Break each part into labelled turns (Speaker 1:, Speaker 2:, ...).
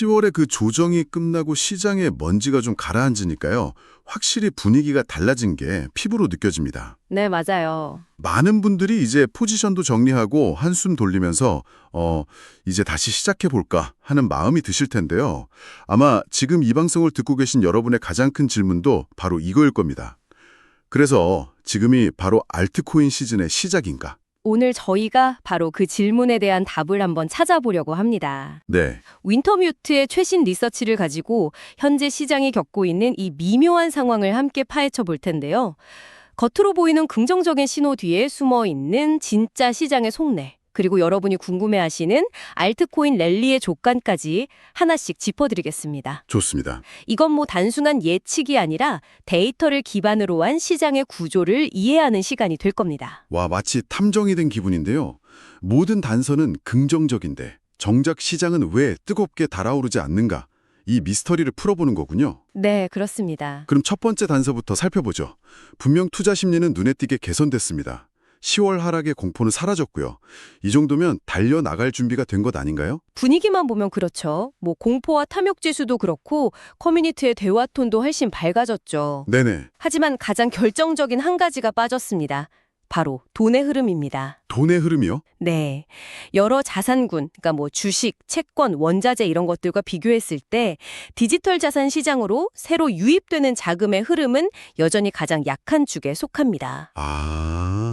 Speaker 1: 10월에 그 조정이 끝나고 시장에 먼지가 좀 가라앉으니까요. 확실히 분위기가 달라진 게 피부로 느껴집니다.
Speaker 2: 네, 맞아요.
Speaker 1: 많은 분들이 이제 포지션도 정리하고 한숨 돌리면서 어, 이제 다시 시작해 볼까 하는 마음이 드실 텐데요. 아마 지금 이 방송을 듣고 계신 여러분의 가장 큰 질문도 바로 이거일 겁니다. 그래서 지금이 바로 알트코인 시즌의 시작인가?
Speaker 2: 오늘 저희가 바로 그 질문에 대한 답을 한번 찾아보려고 합니다.
Speaker 1: 네.
Speaker 2: 윈터뮤트의 최신 리서치를 가지고 현재 시장이 겪고 있는 이 미묘한 상황을 함께 파헤쳐 볼 텐데요. 겉으로 보이는 긍정적인 신호 뒤에 숨어 있는 진짜 시장의 속내, 그리고 여러분이 궁금해하시는 알트코인 랠리의 조건까지 하나씩 짚어드리겠습니다.
Speaker 1: 좋습니다.
Speaker 2: 이건 뭐 단순한 예측이 아니라 데이터를 기반으로 한 시장의 구조를 이해하는 시간이 될 겁니다.
Speaker 1: 와, 마치 탐정이 된 기분인데요. 모든 단서는 긍정적인데 정작 시장은 왜 뜨겁게 달아오르지 않는가? 이 미스터리를 풀어보는 거군요.
Speaker 2: 네, 그렇습니다.
Speaker 1: 그럼 첫 번째 단서부터 살펴보죠. 분명 투자 심리는 눈에 띄게 개선됐습니다. 10월 하락의 공포는 사라졌고요. 이 정도면 달려나갈 준비가 된 것 아닌가요?
Speaker 2: 분위기만 보면 그렇죠. 뭐 공포와 탐욕 지수도 그렇고 커뮤니티의 대화 톤도 훨씬 밝아졌죠.
Speaker 1: 네네.
Speaker 2: 하지만 가장 결정적인 한 가지가 빠졌습니다. 바로 돈의 흐름입니다.
Speaker 1: 돈의 흐름이요?
Speaker 2: 네. 여러 자산군, 그러니까 뭐 주식, 채권, 원자재 이런 것들과 비교했을 때 디지털 자산 시장으로 새로 유입되는 자금의 흐름은 여전히 가장 약한 축에 속합니다.
Speaker 1: 아...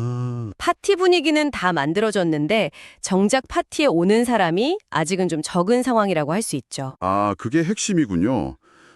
Speaker 2: 파티 분위기는 다 만들어졌는데 정작 파티에 오는 사람이 아직은 좀 적은 상황이라고 할 수 있죠.
Speaker 1: 아, 그게 핵심이군요.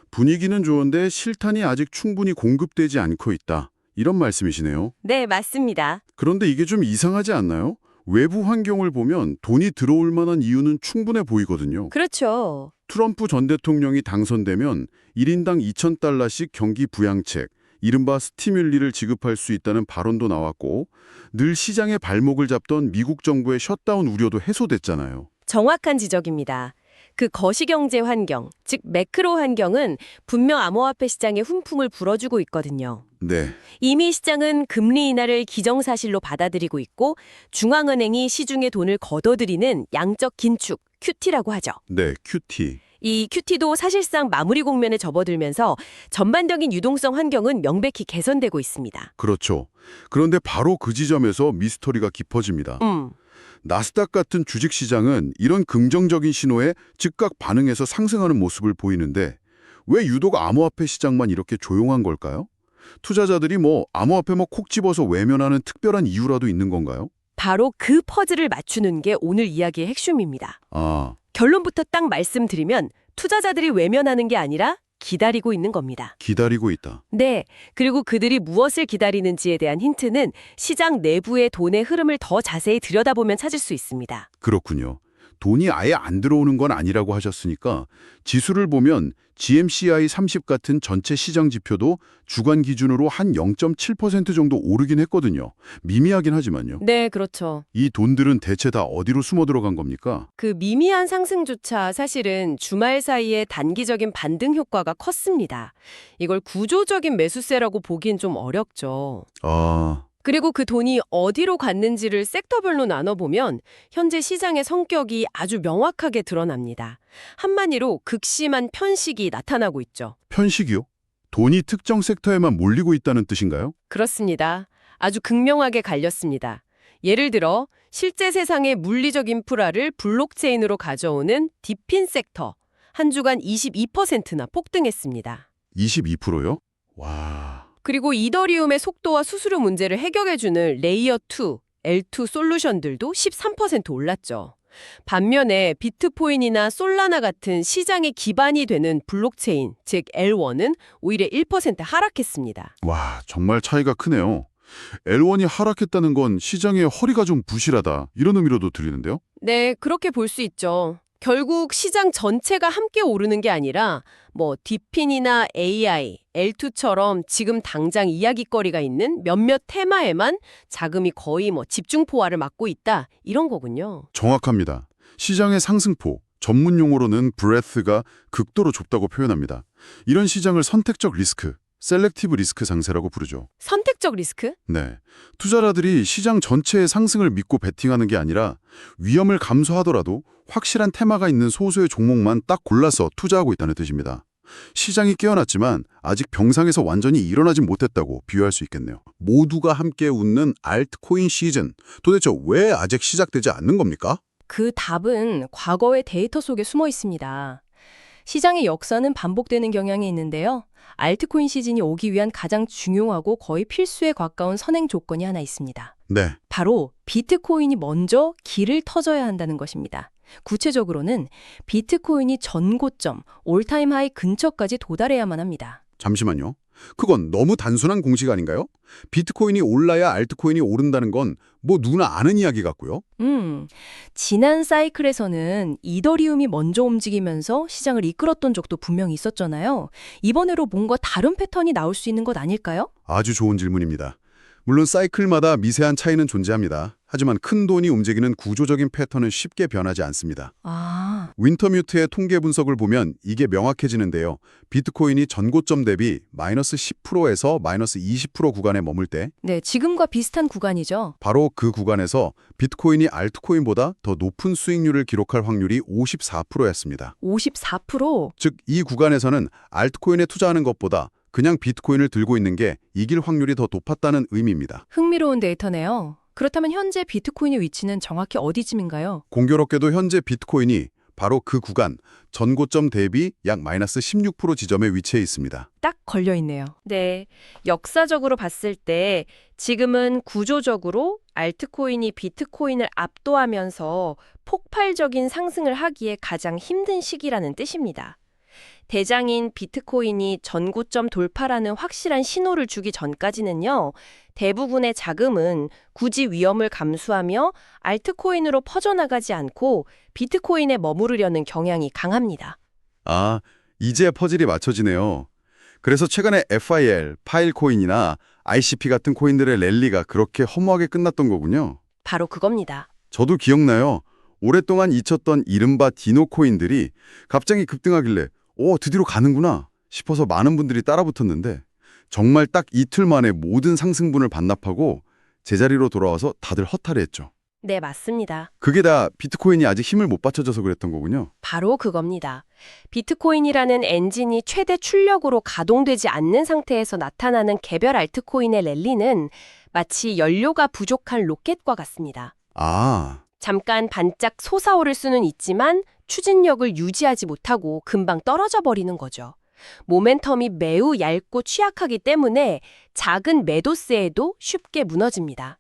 Speaker 1: 분위기는 좋은데 실탄이 아직 충분히 공급되지 않고 있다. 이런 말씀이시네요.
Speaker 2: 네, 맞습니다.
Speaker 1: 그런데 이게 좀 이상하지 않나요? 외부 환경을 보면 돈이 들어올 만한 이유는 충분해 보이거든요.
Speaker 2: 그렇죠.
Speaker 1: 트럼프 전 대통령이 당선되면 1인당 2,000달러씩 경기 부양책, 이른바 스티뮬리를 지급할 수 있다는 발언도 나왔고 늘 시장의 발목을 잡던 미국 정부의 셧다운 우려도 해소됐잖아요.
Speaker 2: 정확한 지적입니다. 그 거시경제 환경, 즉 매크로 환경은 분명 암호화폐 시장의 훈풍을 불어주고 있거든요.
Speaker 1: 네,
Speaker 2: 이미 시장은 금리 인하를 기정사실로 받아들이고 있고 중앙은행이 시중에 돈을 걷어들이는 양적 긴축, QT라고 하죠.
Speaker 1: 네, 큐티.
Speaker 2: 이 QT도 사실상 마무리 국면에 접어들면서 전반적인 유동성 환경은 명백히 개선되고 있습니다.
Speaker 1: 그렇죠. 그런데 바로 그 지점에서 미스터리가 깊어집니다.
Speaker 2: 음,
Speaker 1: 나스닥 같은 주식시장은 이런 긍정적인 신호에 즉각 반응해서 상승하는 모습을 보이는데 왜 유독 암호화폐 시장만 이렇게 조용한 걸까요? 투자자들이 뭐 암호화폐 뭐콕 집어서 외면하는 특별한 이유라도 있는 건가요?
Speaker 2: 바로 그 퍼즐을 맞추는 게 오늘 이야기의 핵심입니다.
Speaker 1: 아,
Speaker 2: 결론부터 딱 말씀드리면 투자자들이 외면하는 게 아니라 기다리고 있는 겁니다.
Speaker 1: 기다리고 있다.
Speaker 2: 네. 그리고 그들이 무엇을 기다리는지에 대한 힌트는 시장 내부의 돈의 흐름을 더 자세히 들여다보면 찾을 수 있습니다.
Speaker 1: 그렇군요. 돈이 아예 안 들어오는 건 아니라고 하셨으니까 지수를 보면 GMCI 30 같은 전체 시장 지표도 주간 기준으로 한 0.7% 정도 오르긴 했거든요. 미미하긴 하지만요.
Speaker 2: 네, 그렇죠.
Speaker 1: 이 돈들은 대체 다 어디로 숨어 들어간 겁니까?
Speaker 2: 그 미미한 상승조차 사실은 주말 사이에 단기적인 반등 효과가 컸습니다. 이걸 구조적인 매수세라고 보긴 좀 어렵죠.
Speaker 1: 아,
Speaker 2: 그리고 그 돈이 어디로 갔는지를 섹터별로 나눠보면 현재 시장의 성격이 아주 명확하게 드러납니다. 한마디로 극심한 편식이 나타나고 있죠.
Speaker 1: 편식이요? 돈이 특정 섹터에만 몰리고 있다는 뜻인가요?
Speaker 2: 그렇습니다. 아주 극명하게 갈렸습니다. 예를 들어 실제 세상의 물리적 인프라를 블록체인으로 가져오는 디핀 섹터 한 주간 22%나 폭등했습니다.
Speaker 1: 22%요? 와,
Speaker 2: 그리고 이더리움의 속도와 수수료 문제를 해결해주는 레이어 2, L2 솔루션들도 13% 올랐죠. 반면에 비트코인이나 솔라나 같은 시장의 기반이 되는 블록체인, 즉 L1은 오히려 1% 하락했습니다.
Speaker 1: 와, 정말 차이가 크네요. L1이 하락했다는 건 시장의 허리가 좀 부실하다 이런 의미로도 들리는데요.
Speaker 2: 네, 그렇게 볼 수 있죠. 결국 시장 전체가 함께 오르는 게 아니라 뭐 디핀이나 AI, L2처럼 지금 당장 이야기거리가 있는 몇몇 테마에만 자금이 거의 뭐 집중 포화를 맞고 있다 이런 거군요.
Speaker 1: 정확합니다. 시장의 상승포, 전문 용어로는 브레스가 극도로 좁다고 표현합니다. 이런 시장을 선택적 리스크, 셀렉티브 리스크 상세라고 부르죠.
Speaker 2: 선택적 리스크?
Speaker 1: 네. 투자자들이 시장 전체의 상승을 믿고 베팅하는 게 아니라 위험을 감수하더라도 확실한 테마가 있는 소수의 종목만 딱 골라서 투자하고 있다는 뜻입니다. 시장이 깨어났지만 아직 병상에서 완전히 일어나지 못했다고 비유할 수 있겠네요. 모두가 함께 웃는 알트코인 시즌. 도대체 왜 아직 시작되지 않는 겁니까?
Speaker 2: 그 답은 과거의 데이터 속에 숨어 있습니다. 시장의 역사는 반복되는 경향이 있는데요. 알트코인 시즌이 오기 위한 가장 중요하고 거의 필수에 가까운 선행 조건이 하나 있습니다.
Speaker 1: 네.
Speaker 2: 바로 비트코인이 먼저 길을 터져야 한다는 것입니다. 구체적으로는 비트코인이 전고점, 올타임 하이 근처까지 도달해야만 합니다.
Speaker 1: 잠시만요. 그건 너무 단순한 공식 아닌가요? 비트코인이 올라야 알트코인이 오른다는 건 뭐 누구나 아는 이야기 같고요.
Speaker 2: 음, 지난 사이클에서는 이더리움이 먼저 움직이면서 시장을 이끌었던 적도 분명히 있었잖아요. 이번에로 뭔가 다른 패턴이 나올 수 있는 것 아닐까요?
Speaker 1: 아주 좋은 질문입니다. 물론 사이클마다 미세한 차이는 존재합니다. 하지만 큰 돈이 움직이는 구조적인 패턴은 쉽게 변하지 않습니다.
Speaker 2: 아,
Speaker 1: 윈터뮤트의 통계 분석을 보면 이게 명확해지는데요. 비트코인이 전고점 대비 마이너스 10%에서 마이너스 20% 구간에 머물 때
Speaker 2: 네, 지금과 비슷한 구간이죠.
Speaker 1: 바로 그 구간에서 비트코인이 알트코인보다 더 높은 수익률을 기록할 확률이 54%였습니다.
Speaker 2: 54%?
Speaker 1: 즉, 이 구간에서는 알트코인에 투자하는 것보다 그냥 비트코인을 들고 있는 게 이길 확률이 더 높았다는 의미입니다.
Speaker 2: 흥미로운 데이터네요. 그렇다면 현재 비트코인의 위치는 정확히 어디쯤인가요?
Speaker 1: 공교롭게도 현재 비트코인이 바로 그 구간 전고점 대비 약 마이너스 16% 지점에 위치해 있습니다.
Speaker 2: 딱 걸려 있네요. 네. 역사적으로 봤을 때 지금은 구조적으로 알트코인이 비트코인을 압도하면서 폭발적인 상승을 하기에 가장 힘든 시기라는 뜻입니다. 대장인 비트코인이 전고점 돌파라는 확실한 신호를 주기 전까지는요, 대부분의 자금은 굳이 위험을 감수하며 알트코인으로 퍼져나가지 않고 비트코인에 머무르려는 경향이 강합니다.
Speaker 1: 아, 이제 퍼즐이 맞춰지네요. 그래서 최근에 FIL, 파일코인이나 ICP 같은 코인들의 랠리가 그렇게 허무하게 끝났던 거군요.
Speaker 2: 바로 그겁니다.
Speaker 1: 저도 기억나요. 오랫동안 잊혔던 이른바 디노 코인들이 갑자기 급등하길래 오, 드디어 가는구나 싶어서 많은 분들이 따라붙었는데 정말 딱 이틀 만에 모든 상승분을 반납하고 제자리로 돌아와서 다들 허탈해했죠.
Speaker 2: 네, 맞습니다.
Speaker 1: 그게 다 비트코인이 아직 힘을 못 받쳐줘서 그랬던 거군요.
Speaker 2: 바로 그겁니다. 비트코인이라는 엔진이 최대 출력으로 가동되지 않는 상태에서 나타나는 개별 알트코인의 랠리는 마치 연료가 부족한 로켓과 같습니다.
Speaker 1: 아,
Speaker 2: 잠깐 반짝 솟아오를 수는 있지만 추진력을 유지하지 못하고 금방 떨어져 버리는 거죠. 모멘텀이 매우 얇고 취약하기 때문에 작은 매도세에도 쉽게 무너집니다.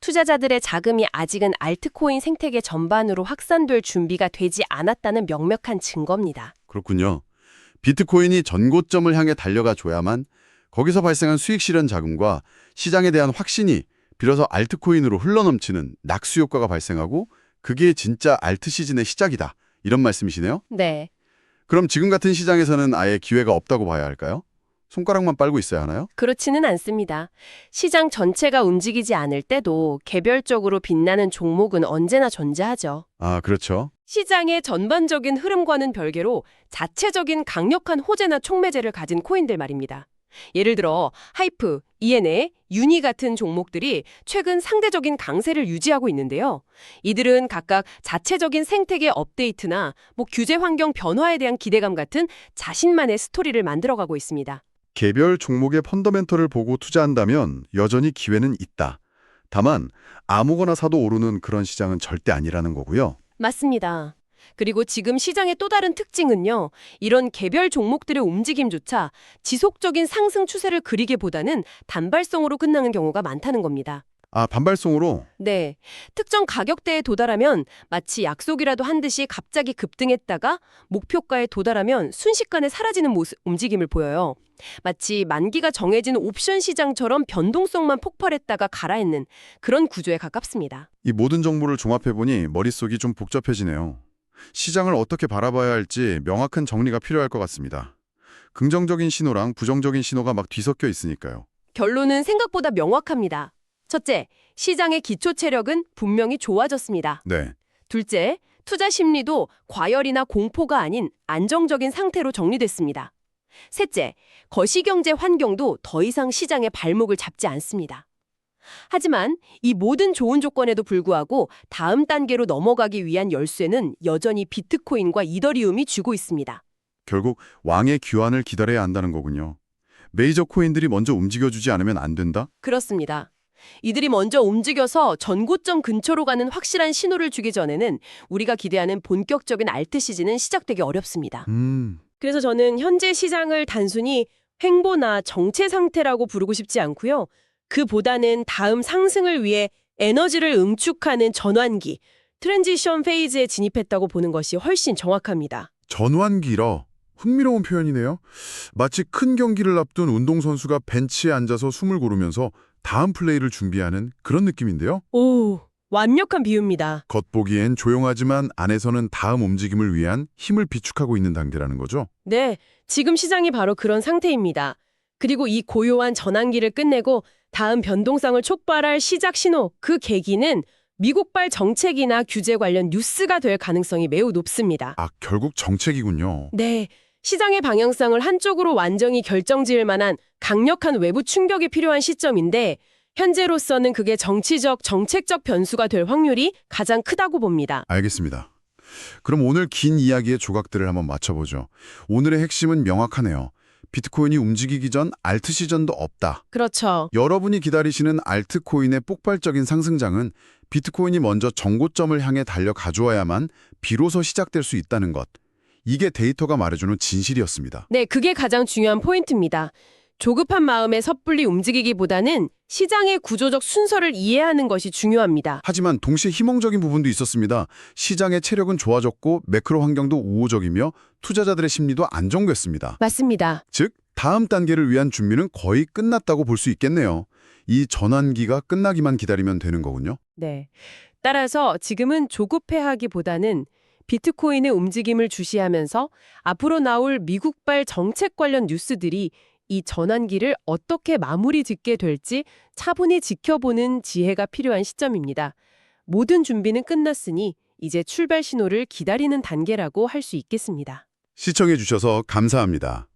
Speaker 2: 투자자들의 자금이 아직은 알트코인 생태계 전반으로 확산될 준비가 되지 않았다는 명백한 증거입니다.
Speaker 1: 그렇군요. 비트코인이 전고점을 향해 달려가 줘야만 거기서 발생한 수익 실현 자금과 시장에 대한 확신이 비로소 알트코인으로 흘러넘치는 낙수 효과가 발생하고 그게 진짜 알트 시즌의 시작이다. 이런 말씀이시네요.
Speaker 2: 네.
Speaker 1: 그럼 지금 같은 시장에서는 아예 기회가 없다고 봐야 할까요? 손가락만 빨고 있어야 하나요?
Speaker 2: 그렇지는 않습니다. 시장 전체가 움직이지 않을 때도 개별적으로 빛나는 종목은 언제나 존재하죠.
Speaker 1: 아, 그렇죠.
Speaker 2: 시장의 전반적인 흐름과는 별개로 자체적인 강력한 호재나 촉매제를 가진 코인들 말입니다. 예를 들어 하이프, ENA, 유니 같은 종목들이 최근 상대적인 강세를 유지하고 있는데요. 이들은 각각 자체적인 생태계 업데이트나 뭐 규제 환경 변화에 대한 기대감 같은 자신만의 스토리를 만들어가고 있습니다.
Speaker 1: 개별 종목의 펀더멘털을 보고 투자한다면 여전히 기회는 있다. 다만 아무거나 사도 오르는 그런 시장은 절대 아니라는 거고요.
Speaker 2: 맞습니다. 그리고 지금 시장의 또 다른 특징은요. 이런 개별 종목들의 움직임조차 지속적인 상승 추세를 그리기보다는 단발성으로 끝나는 경우가 많다는 겁니다.
Speaker 1: 아, 반발성으로
Speaker 2: 네. 특정 가격대에 도달하면 마치 약속이라도 한 듯이 갑자기 급등했다가 목표가에 도달하면 순식간에 사라지는 모습, 움직임을 보여요. 마치 만기가 정해진 옵션 시장처럼 변동성만 폭발했다가 가라앉는 그런 구조에 가깝습니다.
Speaker 1: 이 모든 정보를 종합해보니 머릿속이 좀 복잡해지네요. 시장을 어떻게 바라봐야 할지 명확한 정리가 필요할 것 같습니다. 긍정적인 신호랑 부정적인 신호가 막 뒤섞여 있으니까요.
Speaker 2: 결론은 생각보다 명확합니다. 첫째, 시장의 기초 체력은 분명히 좋아졌습니다.
Speaker 1: 네.
Speaker 2: 둘째, 투자 심리도 과열이나 공포가 아닌 안정적인 상태로 정리됐습니다. 셋째, 거시경제 환경도 더 이상 시장의 발목을 잡지 않습니다. 하지만 이 모든 좋은 조건에도 불구하고 다음 단계로 넘어가기 위한 열쇠는 여전히 비트코인과 이더리움이 쥐고 있습니다.
Speaker 1: 결국 왕의 귀환을 기다려야 한다는 거군요. 메이저 코인들이 먼저 움직여주지 않으면 안 된다?
Speaker 2: 그렇습니다. 이들이 먼저 움직여서 전고점 근처로 가는 확실한 신호를 주기 전에는 우리가 기대하는 본격적인 알트 시즌은 시작되기 어렵습니다.
Speaker 1: 음,
Speaker 2: 그래서 저는 현재 시장을 단순히 횡보나 정체 상태라고 부르고 싶지 않고요. 그보다는 다음 상승을 위해 에너지를 응축하는 전환기, 트랜지션 페이즈에 진입했다고 보는 것이 훨씬 정확합니다.
Speaker 1: 전환기라. 흥미로운 표현이네요. 마치 큰 경기를 앞둔 운동선수가 벤치에 앉아서 숨을 고르면서 다음 플레이를 준비하는 그런 느낌인데요.
Speaker 2: 오, 완벽한 비유입니다.
Speaker 1: 겉보기엔 조용하지만 안에서는 다음 움직임을 위한 힘을 비축하고 있는 단계라는 거죠.
Speaker 2: 네, 지금 시장이 바로 그런 상태입니다. 그리고 이 고요한 전환기를 끝내고 다음 변동성을 촉발할 시작 신호, 그 계기는 미국발 정책이나 규제 관련 뉴스가 될 가능성이 매우 높습니다.
Speaker 1: 아, 결국 정책이군요.
Speaker 2: 네, 시장의 방향성을 한쪽으로 완전히 결정지을 만한 강력한 외부 충격이 필요한 시점인데 현재로서는 그게 정치적, 정책적 변수가 될 확률이 가장 크다고 봅니다.
Speaker 1: 알겠습니다. 그럼 오늘 긴 이야기의 조각들을 한번 맞춰보죠. 오늘의 핵심은 명확하네요. 비트코인이 움직이기 전 알트 시전도 없다.
Speaker 2: 그렇죠.
Speaker 1: 여러분이 기다리시는 알트코인의 폭발적인 상승장은 비트코인이 먼저 정고점을 향해 달려 가져와야만 비로소 시작될 수 있다는 것. 이게 데이터가 말해주는 진실이었습니다.
Speaker 2: 네, 그게 가장 중요한 포인트입니다. 조급한 마음에 섣불리 움직이기보다는 시장의 구조적 순서를 이해하는 것이 중요합니다.
Speaker 1: 하지만 동시에 희망적인 부분도 있었습니다. 시장의 체력은 좋아졌고 매크로 환경도 우호적이며 투자자들의 심리도 안정됐습니다.
Speaker 2: 맞습니다.
Speaker 1: 즉, 다음 단계를 위한 준비는 거의 끝났다고 볼 수 있겠네요. 이 전환기가 끝나기만 기다리면 되는 거군요.
Speaker 2: 네. 따라서 지금은 조급해하기보다는 비트코인의 움직임을 주시하면서 앞으로 나올 미국발 정책 관련 뉴스들이 이 전환기를 어떻게 마무리 짓게 될지 차분히 지켜보는 지혜가 필요한 시점입니다. 모든 준비는 끝났으니 이제 출발 신호를 기다리는 단계라고 할 수 있겠습니다.
Speaker 1: 시청해 주셔서 감사합니다.